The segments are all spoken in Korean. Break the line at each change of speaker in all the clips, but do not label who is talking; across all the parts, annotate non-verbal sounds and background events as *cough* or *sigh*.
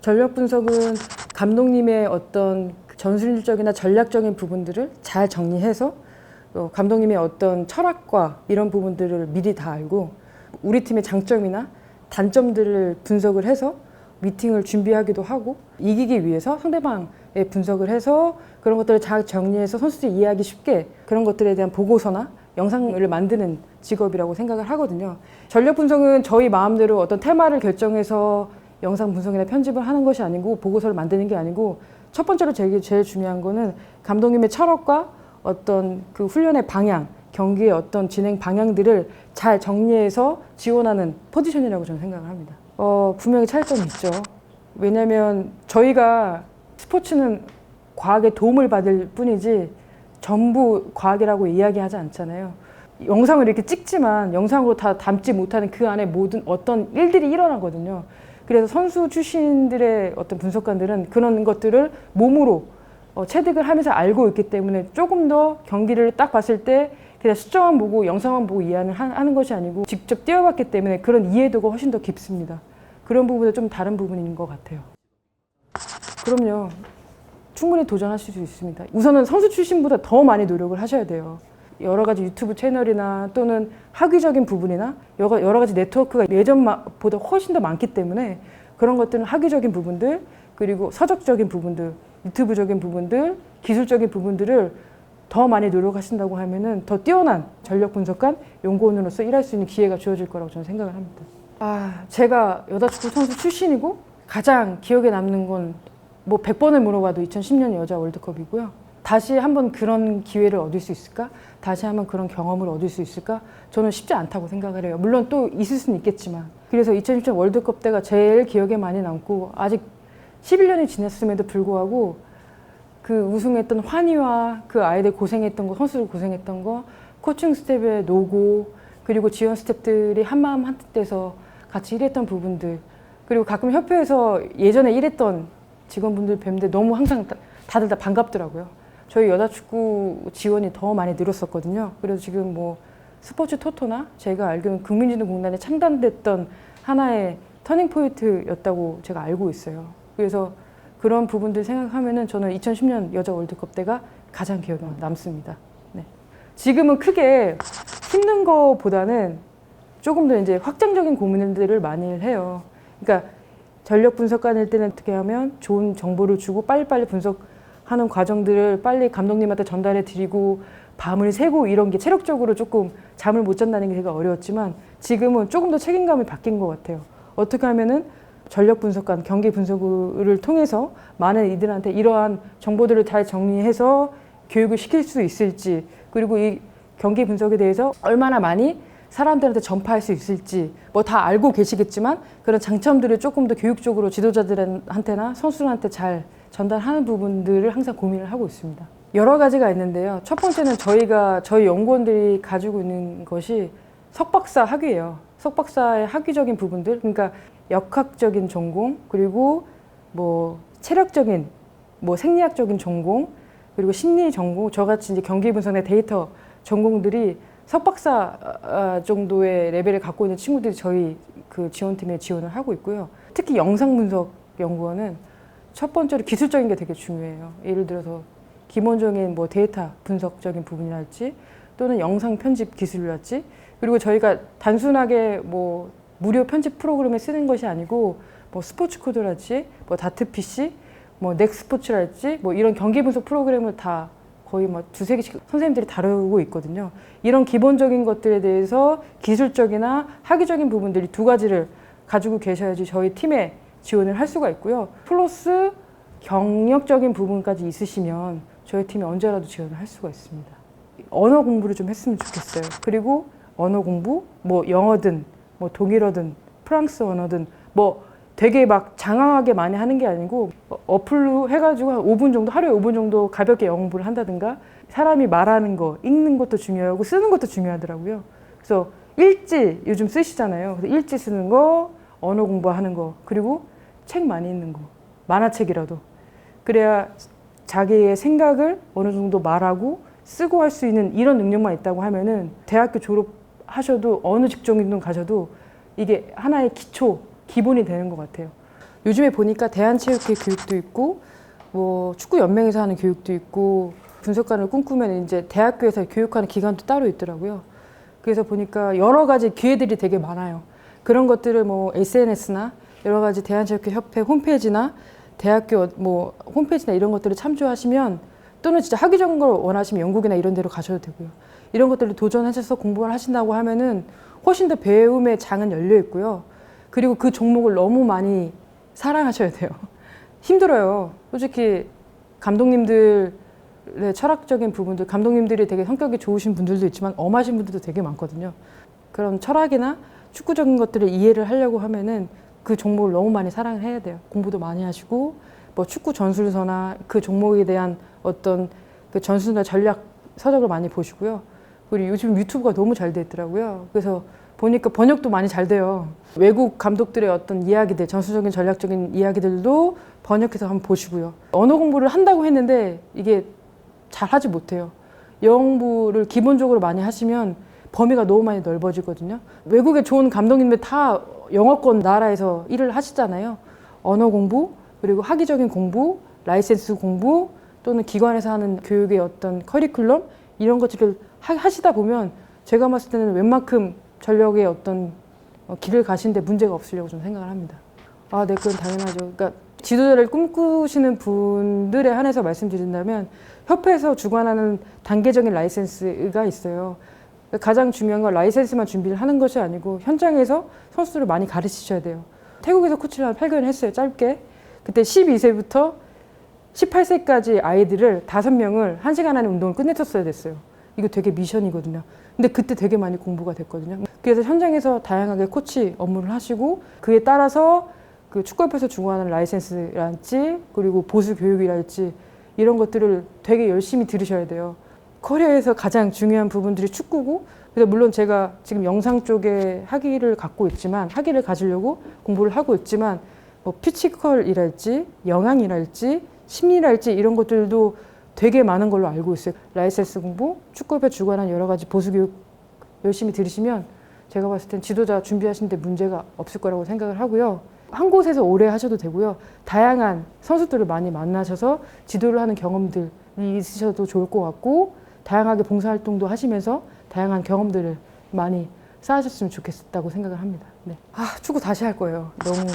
전력 분석은 감독님의 어떤 전술적이나 전략적인 부분들을 잘 정리해서 어, 감독님의 어떤 철학과 이런 부분들을 미리 다 알고 우리 팀의 장점이나 단점들을 분석을 해서 미팅을 준비하기도 하고 이기기 위해서 상대방의 분석을 해서 그런 것들을 잘 정리해서 선수들이 이해하기 쉽게 그런 것들에 대한 보고서나 영상을 만드는 직업이라고 생각을 하거든요. 전력 분석은 저희 마음대로 어떤 테마를 결정해서 영상 분석이나 편집을 하는 것이 아니고 보고서를 만드는 게 아니고 첫 번째로 제일, 제일 중요한 거는 감독님의 철학과 어떤 그 훈련의 방향, 경기의 어떤 진행 방향들을 잘 정리해서 지원하는 포지션이라고 저는 생각을 합니다. 어, 분명히 차이점이 있죠. 왜냐하면 저희가 스포츠는 과학의 도움을 받을 뿐이지 전부 과학이라고 이야기하지 않잖아요. 영상을 이렇게 찍지만 영상으로 다 담지 못하는 그 안에 모든 어떤 일들이 일어나거든요. 그래서 선수 출신들의 어떤 분석관들은 그런 것들을 몸으로 어, 체득을 하면서 알고 있기 때문에 조금 더 경기를 딱 봤을 때 그냥 숫자만 보고 영상만 보고 이해하는 하- 하는 것이 아니고 직접 뛰어봤기 때문에 그런 이해도가 훨씬 더 깊습니다. 그런 부분은 좀 다른 부분인 것 같아요. 그럼요. 충분히 도전하실 수 있습니다. 우선은 선수 출신보다 더 많이 노력을 하셔야 돼요. 여러 가지 유튜브 채널이나 또는 학위적인 부분이나 여러, 여러 가지 네트워크가 예전보다 훨씬 더 많기 때문에 그런 것들은 학위적인 부분들 그리고 서적적인 부분들 유튜브적인 부분들 기술적인 부분들을 더 많이 노력하신다고 하면은 더 뛰어난 전력 분석관 연구원으로서 일할 수 있는 기회가 주어질 거라고 저는 생각을 합니다. 아, 제가 여자축구 선수 출신이고 가장 기억에 남는 건 뭐 100번을 물어봐도 2010년 여자 월드컵이고요. 다시 한번 그런 기회를 얻을 수 있을까? 다시 한번 그런 경험을 얻을 수 있을까? 저는 쉽지 않다고 생각을 해요. 물론 또 있을 수는 있겠지만. 그래서 2010년 월드컵 때가 제일 기억에 많이 남고 아직 11년이 지났음에도 불구하고 그 우승했던 환희와 그 아이들 고생했던 거, 선수들 고생했던 거, 코칭 스텝의 노고, 그리고 지원 스텝들이 한마음 한뜻 돼서 같이 일했던 부분들, 그리고 가끔 협회에서 예전에 일했던 직원분들 뵙는데 너무 항상 다- 다들 다 반갑더라고요. 저희 여자 축구 지원이 더 많이 늘었었거든요. 그래서 지금 뭐 스포츠 토토나 제가 알기로는 국민진흥공단에 창단됐던 하나의 터닝 포인트였다고 제가 알고 있어요. 그래서 그런 부분들 생각하면은 저는 2010년 여자 월드컵 때가 가장 기억에 남습니다. 네. 지금은 크게 힘든 거보다는 조금 더 이제 확장적인 고민들을 많이 해요. 그러니까 전력 분석관일 때는 어떻게 하면 좋은 정보를 주고 빨리빨리 분석 하는 과정들을 빨리 감독님한테 전달해 드리고 밤을 새고 이런 게 체력적으로 조금 잠을 못 잔다는 게 되게 어려웠지만 지금은 조금 더 책임감이 바뀐 것 같아요. 어떻게 하면은 전력 분석관, 경기 분석을 통해서 많은 이들한테 이러한 정보들을 잘 정리해서 교육을 시킬 수 있을지 그리고 이 경기 분석에 대해서 얼마나 많이 사람들한테 전파할 수 있을지 뭐 다 알고 계시겠지만 그런 장점들을 조금 더 교육적으로 지도자들한테나 선수들한테 잘 전달하는 부분들을 항상 고민을 하고 있습니다. 여러 가지가 있는데요. 첫 번째는 저희가 저희 연구원들이 가지고 있는 것이 석박사 학위예요. 석박사의 학위적인 부분들, 그러니까 역학적인 전공 그리고 뭐 체력적인 뭐 생리학적인 전공 그리고 심리 전공 저같이 이제 경기 분석의 데이터 전공들이 석박사 아, 정도의 레벨을 갖고 있는 친구들이 저희 그 지원팀에 지원을 하고 있고요. 특히 영상 분석 연구원은 첫 번째로 기술적인 게 되게 중요해요. 예를 들어서 기본적인 뭐 데이터 분석적인 부분이랄지 또는 영상 편집 기술이랄지 그리고 저희가 단순하게 뭐 무료 편집 프로그램에 쓰는 것이 아니고 뭐 스포츠 코드랄지 뭐 다트 PC 뭐 넥스포츠랄지 뭐 이런 경기 분석 프로그램을 다 거의 뭐 두세 개씩 선생님들이 다루고 있거든요. 이런 기본적인 것들에 대해서 기술적이나 학위적인 부분들이 두 가지를 가지고 계셔야지 저희 팀에 지원을 할 수가 있고요. 플러스 경력적인 부분까지 있으시면 저희 팀에 언제라도 지원을 할 수가 있습니다. 언어 공부를 좀 했으면 좋겠어요. 그리고 언어 공부, 뭐 영어든 뭐 독일어든 프랑스 언어든 뭐 되게 막 장황하게 많이 하는 게 아니고 어- 어플로 해가지고 한 5분 정도 하루에 5분 정도 가볍게 영어 공부를 한다든가 사람이 말하는 거 읽는 것도 중요하고 쓰는 것도 중요하더라고요. 그래서 일지 요즘 쓰시잖아요. 그래서 일지 쓰는 거, 언어 공부하는 거, 그리고 책 많이 읽는 거, 만화책이라도 그래야 자기의 생각을 어느 정도 말하고 쓰고 할 수 있는 이런 능력만 있다고 하면은 대학교 졸업하셔도 어느 직종이든 가셔도 이게 하나의 기초, 기본이 되는 것 같아요. 요즘에 보니까 대한체육회 교육도 있고 뭐 축구 연맹에서 하는 교육도 있고 분석관을 꿈꾸면 이제 대학교에서 교육하는 기관도 따로 있더라고요. 그래서 보니까 여러 가지 기회들이 되게 많아요. 그런 것들을 뭐 SNS나 여러 가지 대한체육회 협회 홈페이지나 대학교 뭐 홈페이지나 이런 것들을 참조하시면 또는 진짜 학위적인 걸 원하시면 영국이나 이런 데로 가셔도 되고요. 이런 것들을 도전하셔서 공부를 하신다고 하면은 훨씬 더 배움의 장은 열려 있고요. 그리고 그 종목을 너무 많이 사랑하셔야 돼요. *laughs* 힘들어요. 솔직히 감독님들의 철학적인 부분들, 감독님들이 되게 성격이 좋으신 분들도 있지만 엄하신 분들도 되게 많거든요. 그런 철학이나 축구적인 것들을 이해를 하려고 하면은 그 종목을 너무 많이 사랑을 해야 돼요. 공부도 많이 하시고 뭐 축구 전술서나 그 종목에 대한 어떤 그 전술이나 전략 서적을 많이 보시고요. 그리고 요즘 유튜브가 너무 잘 돼 있더라고요. 그래서 보니까 번역도 많이 잘 돼요. 외국 감독들의 어떤 이야기들, 전술적인 전략적인 이야기들도 번역해서 한번 보시고요. 언어 공부를 한다고 했는데 이게 잘 하지 못해요. 영어 공부를 기본적으로 많이 하시면 범위가 너무 많이 넓어지거든요. 외국에 좋은 감독님들 다 영어권 나라에서 일을 하시잖아요. 언어 공부, 그리고 학위적인 공부, 라이센스 공부, 또는 기관에서 하는 교육의 어떤 커리큘럼 이런 것들을 하- 하시다 보면 제가 봤을 때는 웬만큼 전력의 어떤 어, 길을 가시는데 문제가 없으려고 좀 생각을 합니다. 아, 네, 그건 당연하죠. 그러니까 지도자를 꿈꾸시는 분들에 한해서 말씀드린다면 협회에서 주관하는 단계적인 라이센스가 있어요. 가장 중요한 건 라이센스만 준비를 하는 것이 아니고 현장에서 선수들을 많이 가르치셔야 돼요. 태국에서 코치를 한 8개월 했어요, 짧게. 그때 12세부터 18세까지 아이들을 5명을 1시간 안에 운동을 끝내줬어야 됐어요. 이거 되게 미션이거든요. 근데 그때 되게 많이 공부가 됐거든요. 그래서 현장에서 다양하게 코치 업무를 하시고 그에 따라서 그 축구협회에서 주관하는 라이센스랄지 그리고 보수 교육이랄지 이런 것들을 되게 열심히 들으셔야 돼요. 커리어에서 가장 중요한 부분들이 축구고 그래서 물론 제가 지금 영상 쪽에 학위를 갖고 있지만 학위를 가지려고 공부를 하고 있지만 뭐 피지컬이랄지 영양이랄지 심리랄지 이런 것들도 되게 많은 걸로 알고 있어요. 라이센스 공부, 축구협회 주관한 여러 가지 보수 교육 열심히 들으시면 제가 봤을 땐 지도자 준비하시는데 문제가 없을 거라고 생각을 하고요. 한 곳에서 오래 하셔도 되고요. 다양한 선수들을 많이 만나셔서 지도를 하는 경험들이 있으셔도 좋을 것 같고 다양하게 봉사활동도 하시면서 다양한 경험들을 많이 쌓으셨으면 좋겠다고 생각을 합니다. 네. 아 축구 다시 할 거예요. 너무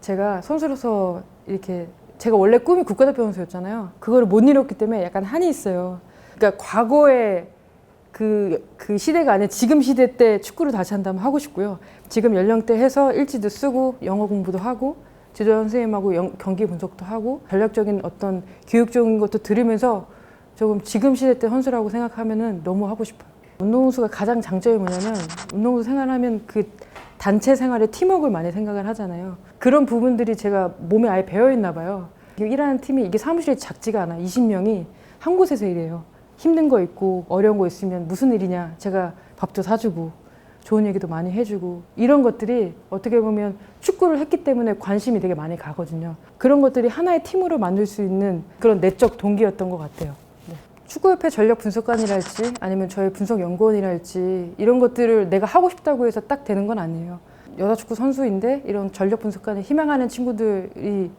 제가 선수로서 이렇게 제가 원래 꿈이 국가대표 선수였잖아요. 그거를 못 이뤘기 때문에 약간 한이 있어요. 그러니까 과거에 그, 그 시대가 아닌 지금 시대 때 축구를 다시 한다면 하고 싶고요. 지금 연령대 해서 일지도 쓰고 영어 공부도 하고 지도자 선생님하고 영- 경기 분석도 하고 전략적인 어떤 교육적인 것도 들으면서 조금 지금 시대 때 선수라고 생각하면은 너무 하고 싶어요. 운동선수가 가장 장점이 뭐냐면 운동선수 생활하면 그 단체 생활에 팀워크를 많이 생각을 하잖아요. 그런 부분들이 제가 몸에 아예 배어 있나 봐요. 일하는 팀이 이게 사무실이 작지가 않아. 20명이 한 곳에서 일해요. 힘든 거 있고 어려운 거 있으면 무슨 일이냐. 제가 밥도 사주고 좋은 얘기도 많이 해주고 이런 것들이 어떻게 보면 축구를 했기 때문에 관심이 되게 많이 가거든요. 그런 것들이 하나의 팀으로 만들 수 있는 그런 내적 동기였던 것 같아요. 네. 축구협회 전력 분석관이랄지 아니면 저의 분석 연구원이랄지 이런 것들을 내가 하고 싶다고 해서 딱 되는 건 아니에요. 여자 축구 선수인데 이런 전력 분석관을 희망하는 친구들이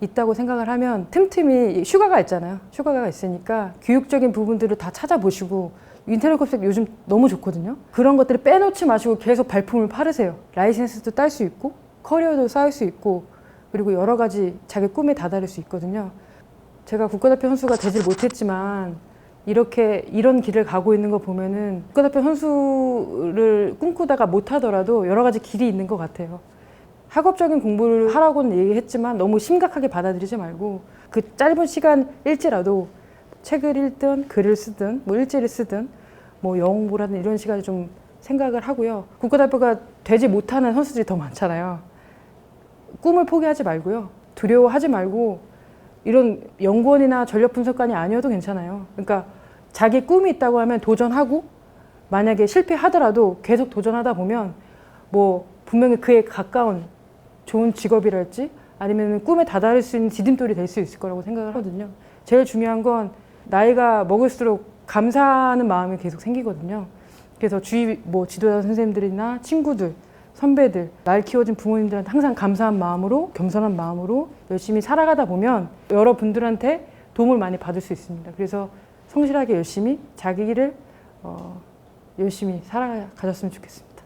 있다고 생각을 하면 틈틈이 휴가가 있잖아요. 휴가가 있으니까 교육적인 부분들을 다 찾아보시고 인터넷 검색 요즘 너무 좋거든요. 그런 것들을 빼놓지 마시고 계속 발품을 팔으세요. 라이센스도 딸 수 있고 커리어도 쌓을 수 있고 그리고 여러 가지 자기 꿈에 다다를 수 있거든요. 제가 국가대표 선수가 되질 못했지만 이렇게 이런 길을 가고 있는 거 보면은 국가대표 선수를 꿈꾸다가 못하더라도 여러 가지 길이 있는 것 같아요. 학업적인 공부를 하라고는 얘기했지만 너무 심각하게 받아들이지 말고 그 짧은 시간 일지라도 책을 읽든 글을 쓰든 뭐 일지를 쓰든 뭐 영어 공부라든 이런 시간을 좀 생각을 하고요. 국가대표가 되지 못하는 선수들이 더 많잖아요. 꿈을 포기하지 말고요. 두려워하지 말고 이런 연구원이나 전력 분석관이 아니어도 괜찮아요. 그러니까 자기 꿈이 있다고 하면 도전하고 만약에 실패하더라도 계속 도전하다 보면 뭐 분명히 그에 가까운 좋은 직업이랄지 아니면 꿈에 다다를 수 있는 디딤돌이 될 수 있을 거라고 생각을 하거든요. 제일 중요한 건 나이가 먹을수록 감사하는 마음이 계속 생기거든요. 그래서 주위 뭐 지도자 선생님들이나 친구들 선배들, 날 키워준 부모님들한테 항상 감사한 마음으로 겸손한 마음으로 열심히 살아가다 보면 여러분들한테 도움을 많이 받을 수 있습니다. 그래서 성실하게 열심히 자기 길을 어, 열심히 살아가셨으면 좋겠습니다.